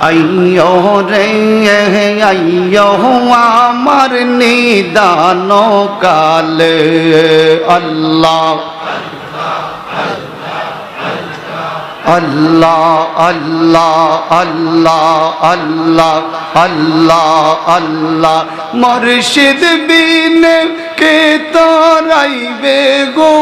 আইয়ো রে আইয়ো আমার নিদান কালে আল্লাহ আল্লাহ আল্লাহ আল্লাহ আল্লাহ আল্লাহ আল্লাহ মর্শিদ বিন কে তরাইবে গো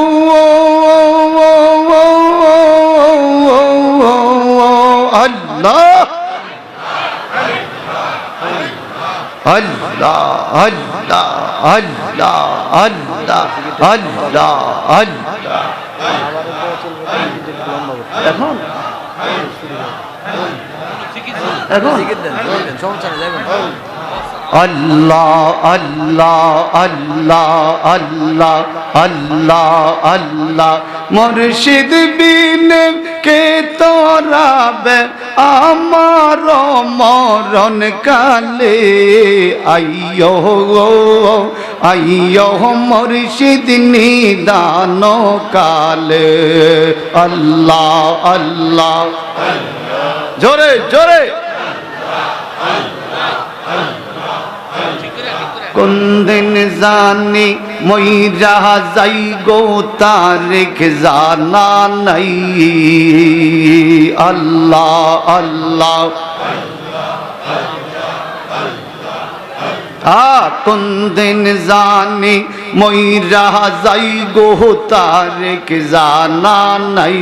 আল্লাহ আল্লাহ আল্লাহ আল্লাহ আল্লাহ আল্লাহ। এখন? এখন? আল্লাহ আল্লাহ আল্লাহ আল্লাহ আল্লাহ আল্লাহ। মুর্শিদ বিন কে তোরাবে? আমার মরণ কালে, আইয়ো আইয়ো মুর্শিদ নিদান কালে। আল্লাহ আল্লাহ জোরে জোরে। কোন দিন জানি মই রাহা যাই গো তারিখ জানা নাই। আল্লাহ আল্লাহ। কোন দিন জানি মই রাহা যাই গো তারিখ জানা নাই।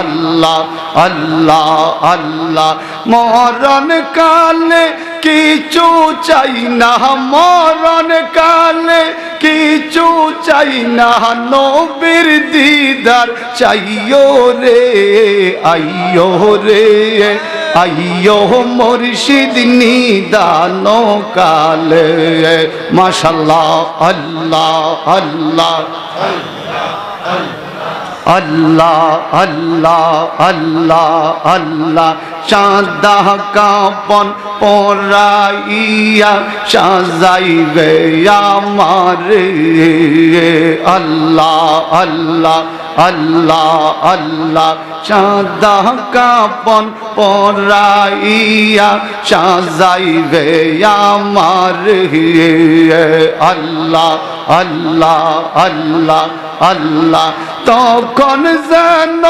আল্লাহ আল্লাহ আল্লাহ। মরণ কালে কিছু চাই না মরণ কালে, কিছু চাই না নবীর দিদার। চাইও রে, আইয়ো রে, আইয়ো মুর্শিদ নিদান কালে। মাশাল্লাহ আল্লাহ আল্লাহ আল্লাহ। আল্লাহ আল্লাহ আল্লাহ চাঁদা কাপন পরাইয়া সাজাইবে আমার। আল্লাহ আল্লাহ আল্লাহ আল্লাহ চাঁদা কাপন পরাইয়া, সাজাইবে আমার আল্লাহ আল্লাহ আল্লাহ আল্লাহ, তখন যেন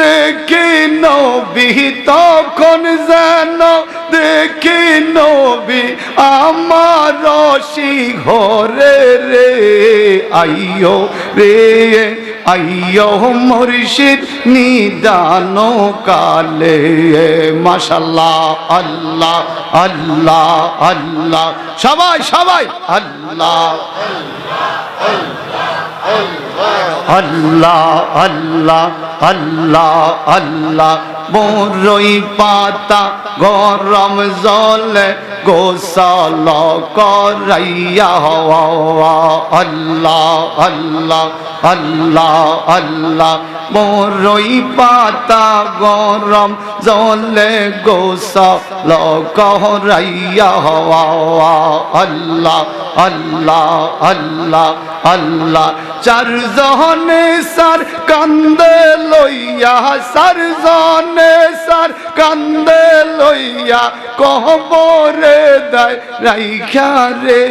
দেখি নবী, তখন যেন নবী, আমার রশি ঘরে রে, আইয়ো রে, আইয়ো মুর্শিদ নিদান কালে মাশাল্লাহ, আল্লাহ আল্লাহ আল্লাহ, সবাই সবাই, আল্লাহ আল্লাহ আল্লাহ আল্লাহ আল্লাহ বড়ই পাতা গরম জলে গোসল করাইয়া হওয়া। আল্লাহ আল্লাহ আল্লাহ আল্লাহ। বড়ই পাতা গরম, জলে গোসল করাইয়া হওয়া। আল্লাহ আল্লাহ আল্লাহ আল্লাহ। চার জহনে সার কান্দে লইয়া সার জনে সার কান্দে লইয়া কহবরে দেয় রাইখা রে,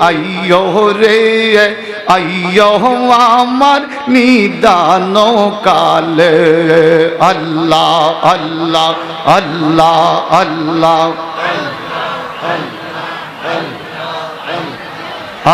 আইয়ো রে। আইয়ো আমার নিদান কালে আল্লাহ আল্লাহ আল্লাহ আল্লাহ।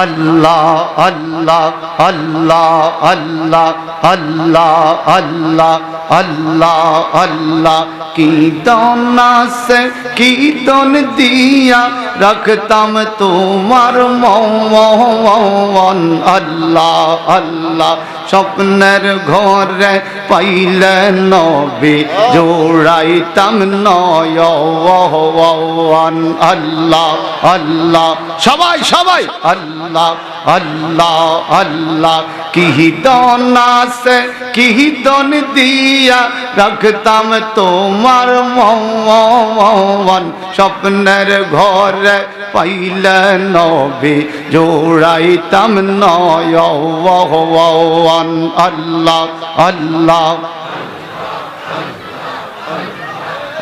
আল্লাহ আল্লাহ আল্লাহ আল্লাহ আল্লাহ আল্লাহ। আল্লাহ আল্লাহ কীর্তন আছে কীর্তন দিয়া রাখতাম তোমার মন আল্লাহ আল্লাহ, স্বপ্নের ঘরে পাইলে নবী জোড়াইতাম নয়ন আল্লাহ আল্লাহ, সবাই সবাই, আল্লাহ আল্লাহ আল্লাহ কিহিতন আছে কিহিতন দিয়া রাখতাম তোমার মন। স্বপ্নের ঘরে পাইলে নবী জোড়াইতাম নয়ন আল্লাহ আল্লাহ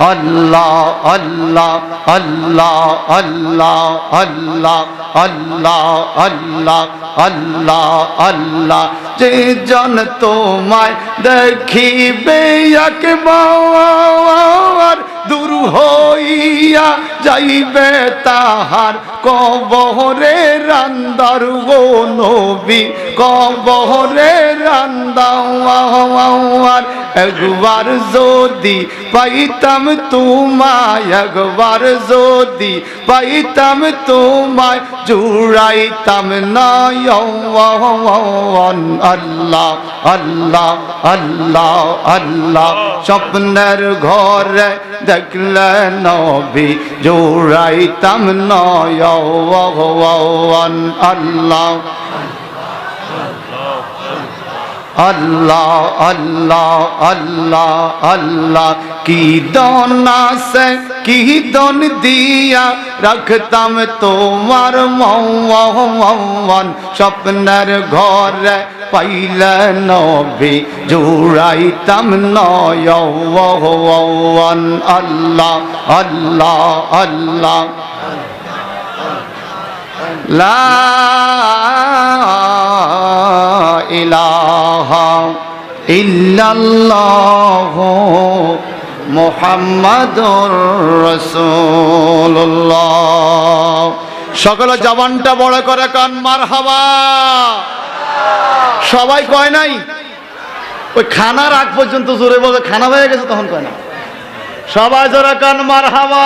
আল্লাহ আল্লাহ আল্লাহ আল্লাহ আল্লাহ আল্লাহ আল্লাহ আল্লাহ আল্লাহ। যে জন তোমায় দেখিবে, একবার দূর হইয়া যাইবে তাহার কবরে রান্দার গো নবী, কবরে রান্দাওয়ার একবার যদি পাইতাম তোমায়, একবার যদি পাইতাম তোমায়, জুড়াইতাম নয়ন আল্লাহ আল্লাহ আল্লাহ আল্লাহ, স্বপ্নের ঘরে দেখলে নবী জোড়াইতাম নয়ন আল্লাহ। আল্লাহ আল্লাহ আল্লাহ আল্লাহ কি দন আছে? কি দন দিয়া রাখতাম তোমার মৌমন স্বপ্নের ঘরে পাইলে নবী জুড়াইতাম নয়ন আল্লাহ আল্লাহ আল্লাহ। লা ইলাহা ইল্লাল্লাহ। মোহাম্মদ রসুল্লাহ সকলে জবানটা বড় করে কান মার হাওয়া সবাই কয় নাই? ওই খানার আগ পর্যন্ত জোরে বলে খানা হয়ে গেছে তখন কয় না। সবাই জোরে কান মার হাওয়া